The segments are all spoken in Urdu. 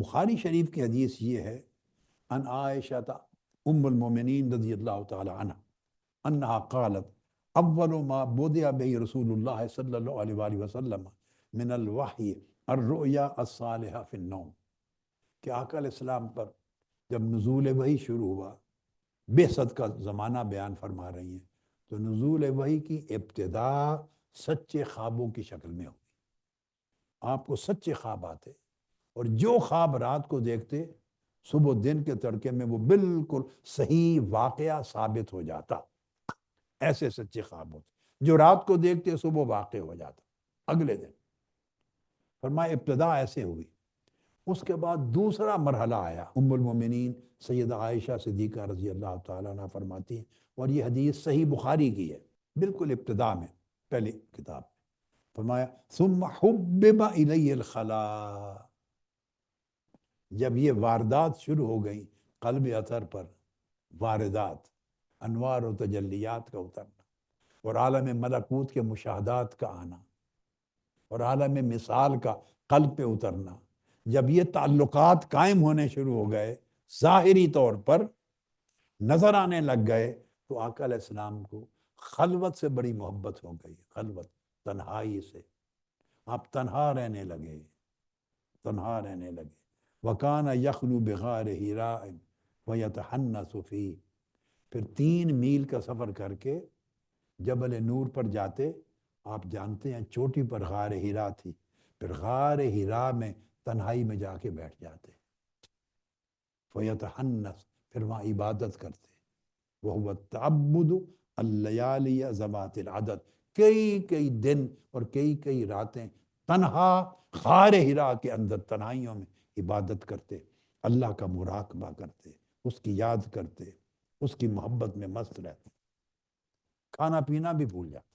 بخاری شریف کی حدیث یہ ہے ان عائشہ ام المومنین رضی اللہ تعالی عنہ، انہا قالت، اول ما بودیا بی رسول اللہ صلی اللہ علیہ وآلہ وسلم من الوحی الرؤیا الصالحہ فی النوم۔ کہ آقا علیہ السلام پر جب نزول وحی شروع ہوا، بے صد کا زمانہ بیان فرما رہی ہیں، تو نزول وحی کی ابتدا سچے خوابوں کی شکل میں ہوگی آپ کو سچے خواب آتے اور جو خواب رات کو دیکھتے، صبح دن کے تڑکے میں وہ بالکل صحیح واقعہ ثابت ہو جاتا۔ ایسے سچے خواب ہوتے۔ جو رات کو دیکھتے، صبح واقع ہو جاتا۔ اگلے دن۔ فرمایا، ابتدا ایسے ہوئی۔ اس کے بعد دوسرا مرحلہ آیا۔ ام المومنین سیدہ عائشہ صدیقہ رضی اللہ تعالیٰ عنہ فرماتی ہیں، اور یہ حدیث صحیح بخاری کی ہے۔ بالکل ابتدا میں، پہلی کتاب فرمایا، ثم حبب الی الخلا جب یہ واردات شروع ہو گئیں قلب اثر پر، واردات، انوار و تجلیات کا اترنا، اور عالم ملکوت کے مشاہدات کا آنا، اور عالم مثال کا قلب پہ اترنا۔ جب یہ تعلقات قائم ہونے شروع ہو گئے، ظاہری طور پر نظر آنے لگ گئے، تو آقا علیہ السلام کو خلوت سے بڑی محبت ہو گئی، خلوت، تنہائی سے۔ آپ تنہا رہنے لگے، تنہا رہنے لگے۔ وکان یخلو بغار ہیرا ویتحنس فی پھر تین میل کا سفر کر کے جبل نور پر جاتے، آپ جانتے ہیں چوٹی پر غار ہیرا تھی۔ پھر غار ہیرا میں تنہائی میں جا کے بیٹھ جاتے۔ فیتحنس پھر وہاں عبادت کرتے۔ وہ تعبد اللیالی زبات العدد۔ کئی کئی دن اور کئی کئی راتیں تنہا، غار ہرا کے اندر تنہائیوں میں عبادت کرتے، اللہ کا مراقبہ کرتے، اس کی یاد کرتے، اس کی محبت میں مست رہتے۔ کھانا پینا بھی بھول جاتے۔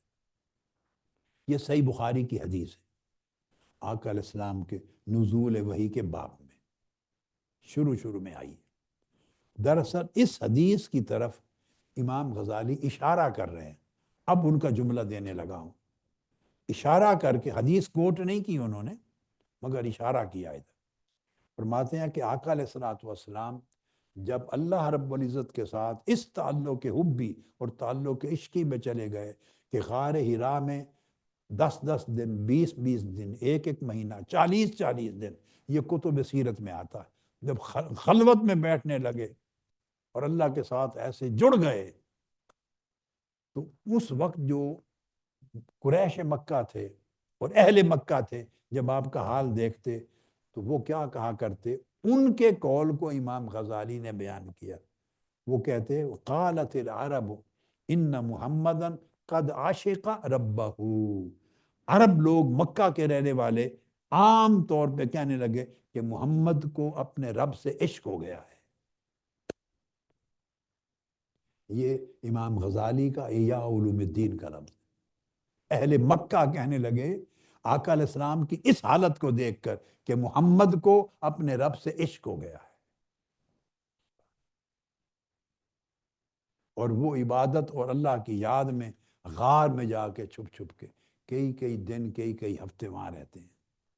یہ صحیح بخاری کی حدیث ہے۔ آقا علیہ السلام کے نزول وحی کے باب میں شروع شروع میں آئی دراصل اس حدیث کی طرف امام غزالی اشارہ کر رہے ہیں۔ اب ان کا جملہ دینے لگا ہوں۔ اشارہ کر کے حدیث کوٹ نہیں کی انہوں نے، مگر اشارہ کیا ادھر۔ فرماتے ہیں کہ آقا علیہ والسلام جب اللہ رب العزت کے ساتھ اس تعلق حبی اور تعلق عشقی میں چلے گئے کہ غار ہرا میں دس دس دن، بیس بیس دن، ایک ایک مہینہ، چالیس چالیس دن یہ کتب سیرت میں آتا ہے جب خلوت میں بیٹھنے لگے اور اللہ کے ساتھ ایسے جڑ گئے تو اس وقت جو قریش مکہ تھے اور اہل مکہ تھے جب آپ کا حال دیکھتے تو وہ کیا کہا کرتے؟ ان کے قول کو امام غزالی نے بیان کیا۔ وہ کہتے، قالت العرب، ان محمدن قد عاشق ربہ۔ عرب لوگ مکہ کے رہنے والے عام طور پہ کہنے لگے کہ محمد کو اپنے رب سے عشق ہو گیا ہے۔ یہ امام غزالی کا علوم الدین کا لفظ اہل مکہ کہنے لگے آقا علیہ السلام کی اس حالت کو دیکھ کر کہ محمد کو اپنے رب سے عشق ہو گیا ہے۔ اور وہ عبادت اور اللہ کی یاد میں غار میں جا کے چھپ چھپ کے کئی کئی دن، کئی کئی ہفتے وہاں رہتے ہیں۔